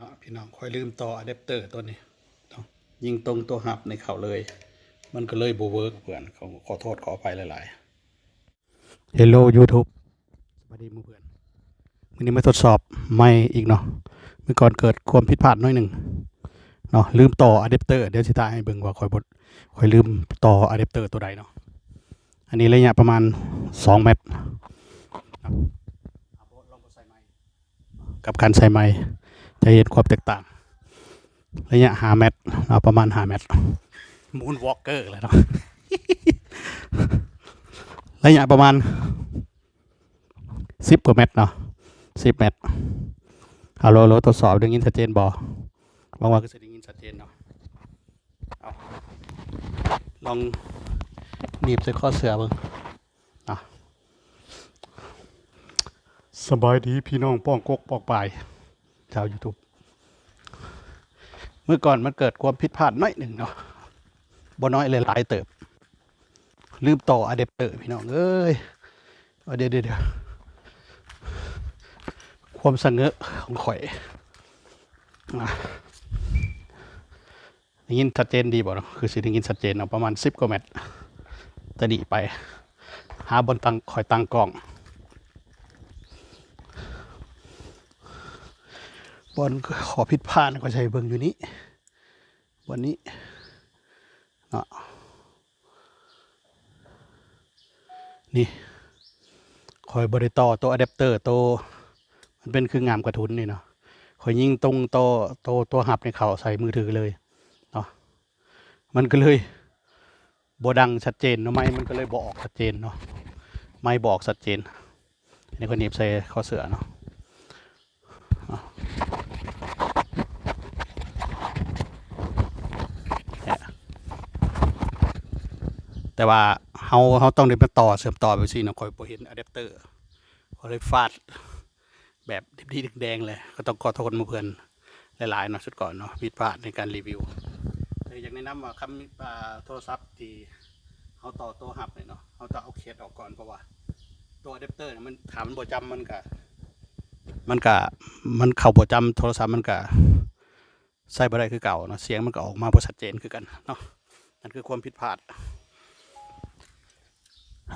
เนาะพี่น้องค่อยลืมต่ออะแดปเตอร์ตัวนี้เนาะยิงตรงตัวหับในเขาเลย มันก็เลยบเวิร์กเพื่อนเขาขอโทษขออภัยหลายๆ Hello YouTube สวัสดีหมู่เพื่อนวันนี้มาทดสอบไม่อีกเนาะเมื่อก่อนเกิดความผิดพลาดหน้อยหนึ่งเนาะลืมต่ออะแดปเตอร์เดี๋ยวสิตายให้เบิ่งว่าค่อยบดค่อยลืมต่ออะแดปเตอร์ตัวใดเนาะอันนี้ระยะประมาณ 2 เมตรครับเอาโบ๊ทลองไปใส่ไม้กับการใส่ไม้ จะเห็นความแตกต่างระยะหาเมตรเอาประมาณหาเมตรมูนวอล์กเกอร์เลยเนาะระยะประมาณสิบกว่าเมตรเนาะสิบเมตรเอาโลโลทดสอบได้ยินชัดเจนบอหวังว่าก็จะได้ยินชัดเจนเนาะเอาลองหนีบใส่ข้อเสือเบิ่งอะสบายดีพี่น้องป้องกกปอกปลาย ชาว YouTube เมื่อก่อนมันเกิดความผิดพลาดน้อยหนึ่งเนาะบ่น้อยเลยหลายเติบ ลืมต่ออะแดปเตอร์พี่น้องเอ้ยเอดี๋ยวเดี๋ยวความสะเงอของข่อยได้ยินชัดเจนดีบ่เนาะคือสิได้ยินชัดเจนเนาะประมาณสิบกว่าเมตรจะดีไป หาบนตังข่อยตังกล้อง บอลขอผิดพลาดก็ใช้เบิ่งอยู่นี้ วันนี้เนาะนี่คอยบริต่อตัวอะแดปเตอร์ตัวมันเป็นคืองามกระทุนนี่เนาะคอยยิงตรงตัวตัวตัวหับในเขาใส่มือถือเลยเนาะมันก็เลยบดังชัดเจนเนาะไม่มันก็เลยบอกชัดเจนเนาะไม่บอกชัดเจนอันนี้ก็หนีบใส่ข้อเสือเนาะ แต่ว่าเฮาเฮาต้องได้มาต่อเสริมต่อไปสิเนาะคอยบ่เห็นอะแดปเตอร์ก็เลยฟาดแบบดีๆแดงๆเลย ก็ต้องขอโทษมู่เพื่อนหลายๆเนาะชุดก่อนเนาะผิดพลาดในการรีวิวแต่อยากแนะนำว่าคำโทรศัพท์ที่เฮาต่อตัวหับเนี่ยเนาะเฮาต้องเอาเคสออกก่อนเพราะว่า ตัวอะแดปเตอร์เนี่ยมันถามมันบ่จำมันก็มันก็มันเข้าบ่จำโทรศัพท์มันก็ใส่บ่ได้คือเก่าเนาะเสียงมันก็ออกมาบ่ชัดเจนคือกันเนาะนั่นคือความผิดพลาด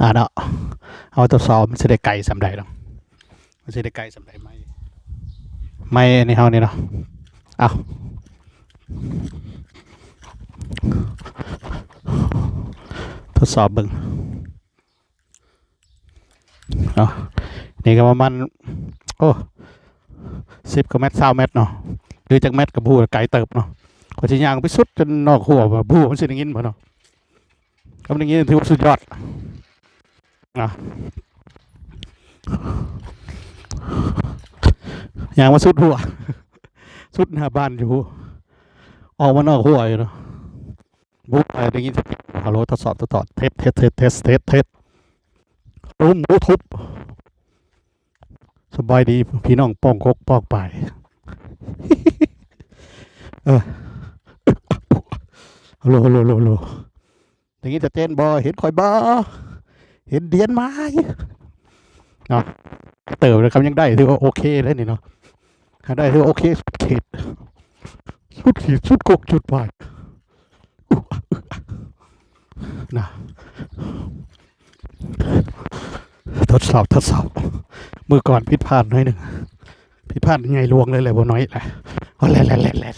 อ่าเนาะเอาตัวสอบมันจะได้ไกลสำใดเนาะมันจะได้ไกลสำใดไหมไม่ในเฮานี่เนาะเอาทดสอบเบิ่งเนาะนี่ก็ประมาณโอ้สิบกว่าเมตรเศร้าเมตรเนาะหรือจากเมตรกับบูไกลเติบเนาะก็จะย่างไปสุดจนนอกหัวว่าบูมันสิได้ยินบ่เนาะคำนี้ถือว่าสุดยอด อะอย่างมาสุดหัว สุดหน้าบ้านอยู่ ออกมานอกหัวอยู่เนาะบุกไปได้ยินเสียงฮัลโหลทดสอบทดสอบเทสเทสเทสเทสเทสเทสรุมรู้ทุบสบายดีพี่น้องป้องกกป้องไปเออฮัลโหลฮัลโหลฮัลโหลฮัลโหลได้จะเจนบอเห็นคอยบ้า เห็นเดียนไม้เนาะเติมนะครับยังได้ถือว่าโอเคแล้วนี่เนาะถ้าได้ถือว่าโอเคสุดเขตสุดขีดสุดกกจุดปลายนะทดสอบทดสอบมือก่อนผิดพลาดหน่อยหนึ่งผิดพลาดยังไงลวงเลยแหละบ่น้อยแหละอาแหละแหละแหละแหละ